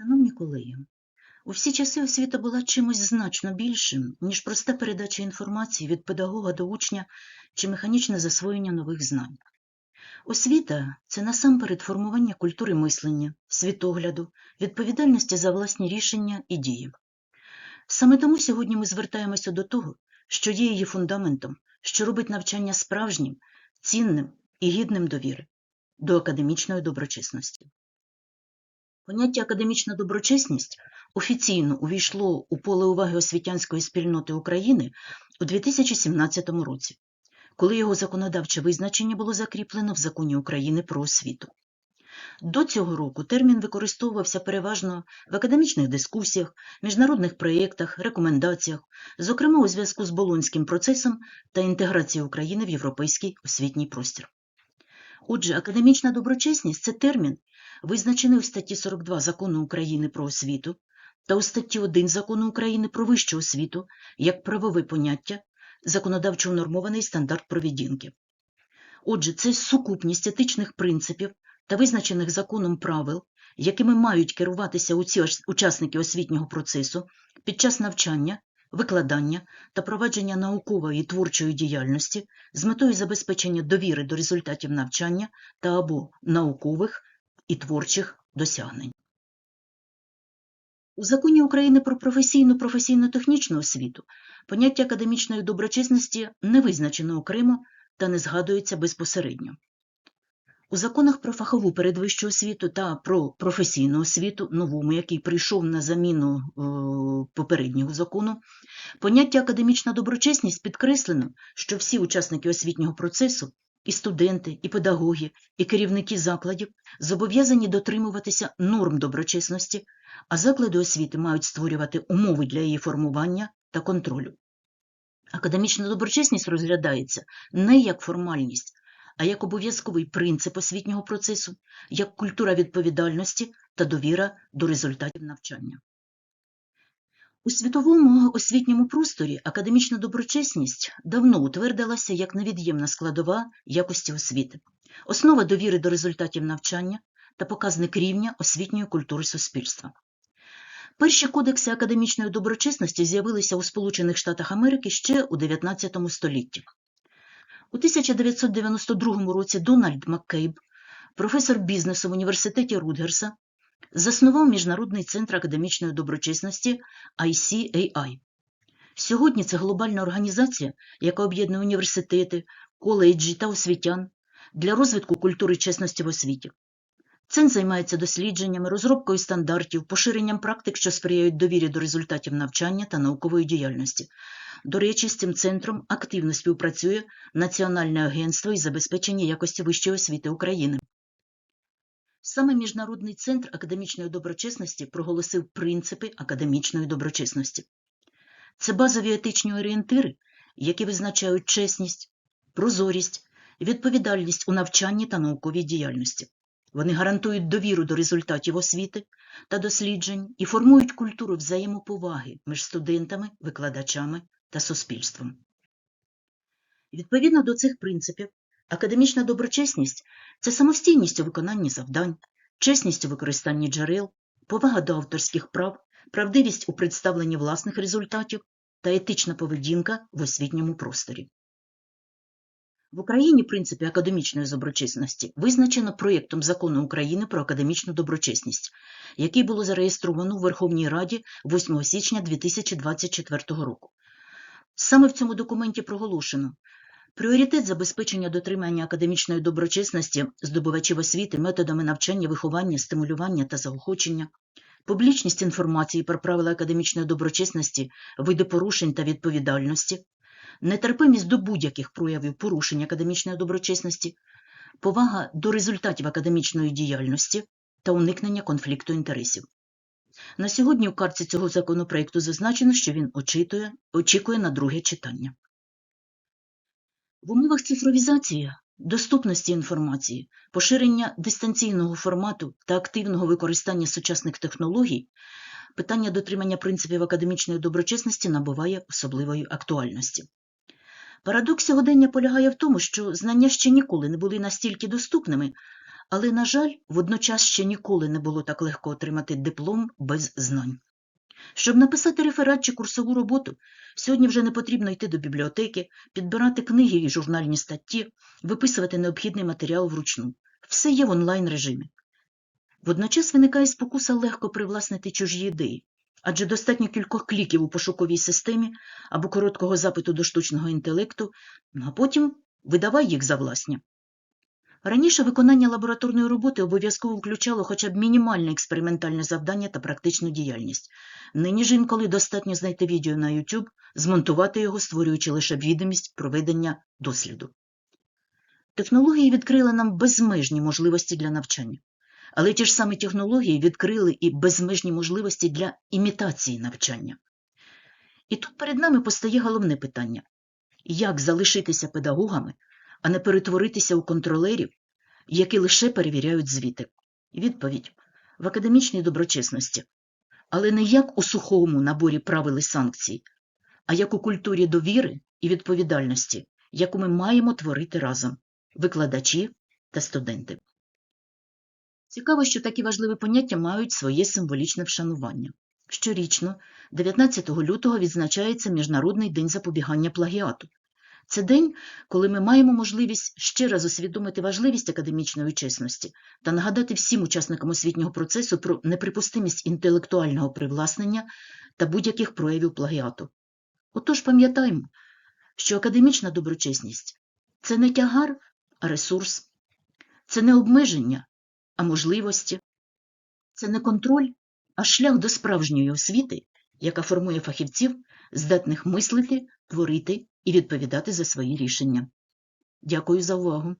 Шановні колеги, у всі часи освіта була чимось значно більшим, ніж проста передача інформації від педагога до учня чи механічне засвоєння нових знань. Освіта це насамперед формування культури мислення, світогляду, відповідальності за власні рішення і дії. Саме тому сьогодні ми звертаємося до того, що є її фундаментом, що робить навчання справжнім, цінним і гідним довіри, до академічної доброчесності. Поняття академічна доброчесність офіційно увійшло у поле уваги освітянської спільноти України у 2017 році, коли його законодавче визначення було закріплено в Законі України про освіту. До цього року термін використовувався переважно в академічних дискусіях, міжнародних проєктах, рекомендаціях, зокрема у зв'язку з Болонським процесом та інтеграцією України в європейський освітній простір. Отже, академічна доброчесність це термін, визначений у статті 42 Закону України про освіту та у статті 1 Закону України про вищу освіту як правове поняття, законодавчо унормований стандарт поведінки. Отже, це сукупність етичних принципів та визначених законом правил, якими мають керуватися усі ос- учасники освітнього процесу під час навчання, викладання та провадження наукової і творчої діяльності з метою забезпечення довіри до результатів навчання та або наукових і творчих досягнень. У Законі України про професійну професійно-технічну освіту поняття академічної доброчесності не визначено окремо та не згадується безпосередньо. У законах про фахову передвищу освіту та про професійну освіту, новому, який прийшов на заміну е, попереднього закону, поняття академічна доброчесність підкреслено, що всі учасники освітнього процесу, і студенти, і педагоги, і керівники закладів зобов'язані дотримуватися норм доброчесності, а заклади освіти мають створювати умови для її формування та контролю. Академічна доброчесність розглядається не як формальність, а як обов'язковий принцип освітнього процесу, як культура відповідальності та довіра до результатів навчання. У світовому освітньому просторі академічна доброчесність давно утвердилася як невід'ємна складова якості освіти, основа довіри до результатів навчання та показник рівня освітньої культури суспільства. Перші кодекси академічної доброчесності з'явилися у Сполучених Штатах Америки ще у 19 столітті. У 1992 році Дональд Маккейб, професор бізнесу в університеті Рутгерса, заснував Міжнародний центр академічної доброчесності ICAI. Сьогодні це глобальна організація, яка об'єднує університети, коледжі та освітян для розвитку культури чесності в освіті. Центр займається дослідженнями, розробкою стандартів, поширенням практик, що сприяють довірі до результатів навчання та наукової діяльності. До речі, з цим центром активно співпрацює Національне агентство із забезпечення якості вищої освіти України. Саме Міжнародний центр академічної доброчесності проголосив принципи академічної доброчесності. Це базові етичні орієнтири, які визначають чесність, прозорість, відповідальність у навчанні та науковій діяльності. Вони гарантують довіру до результатів освіти та досліджень і формують культуру взаємоповаги між студентами, викладачами та суспільством. Відповідно до цих принципів, академічна доброчесність це самостійність у виконанні завдань, чесність у використанні джерел, повага до авторських прав, правдивість у представленні власних результатів та етична поведінка в освітньому просторі. В Україні принципи академічної доброчесності визначено проєктом закону України про академічну доброчесність, який було зареєстровано у Верховній Раді 8 січня 2024 року. Саме в цьому документі проголошено пріоритет забезпечення дотримання академічної доброчесності здобувачів освіти методами навчання, виховання, стимулювання та заохочення, публічність інформації про правила академічної доброчесності, види порушень та відповідальності, нетерпимість до будь-яких проявів порушень академічної доброчесності, повага до результатів академічної діяльності та уникнення конфлікту інтересів. На сьогодні в карті цього законопроекту зазначено, що він очитує, очікує на друге читання. В умовах цифровізації, доступності інформації, поширення дистанційного формату та активного використання сучасних технологій питання дотримання принципів академічної доброчесності набуває особливої актуальності. Парадокс сьогодення полягає в тому, що знання ще ніколи не були настільки доступними, Але, на жаль, водночас ще ніколи не було так легко отримати диплом без знань. Щоб написати реферат чи курсову роботу, сьогодні вже не потрібно йти до бібліотеки, підбирати книги і журнальні статті, виписувати необхідний матеріал вручну. Все є в онлайн-режимі. Водночас виникає спокуса легко привласнити чужі ідеї, адже достатньо кількох кліків у пошуковій системі або короткого запиту до штучного інтелекту, ну, а потім видавай їх за власні. Раніше виконання лабораторної роботи обов'язково включало хоча б мінімальне експериментальне завдання та практичну діяльність. Нині ж інколи достатньо знайти відео на YouTube, змонтувати його, створюючи лише відомість проведення досліду. Технології відкрили нам безмежні можливості для навчання. Але ті ж самі технології відкрили і безмежні можливості для імітації навчання. І тут перед нами постає головне питання як залишитися педагогами, а не перетворитися у контролерів, які лише перевіряють звіти? Відповідь в академічній доброчесності, але не як у сухому наборі правил і санкцій, а як у культурі довіри і відповідальності, яку ми маємо творити разом викладачі та студенти. Цікаво, що такі важливі поняття мають своє символічне вшанування. Щорічно, 19 лютого, відзначається Міжнародний день запобігання плагіату. Це день, коли ми маємо можливість ще раз усвідомити важливість академічної чесності та нагадати всім учасникам освітнього процесу про неприпустимість інтелектуального привласнення та будь-яких проявів плагіату. Отож пам'ятаємо, що академічна доброчесність це не тягар, а ресурс, це не обмеження, а можливості, це не контроль, а шлях до справжньої освіти, яка формує фахівців, здатних мислити, творити і відповідати за свої рішення. Дякую за увагу!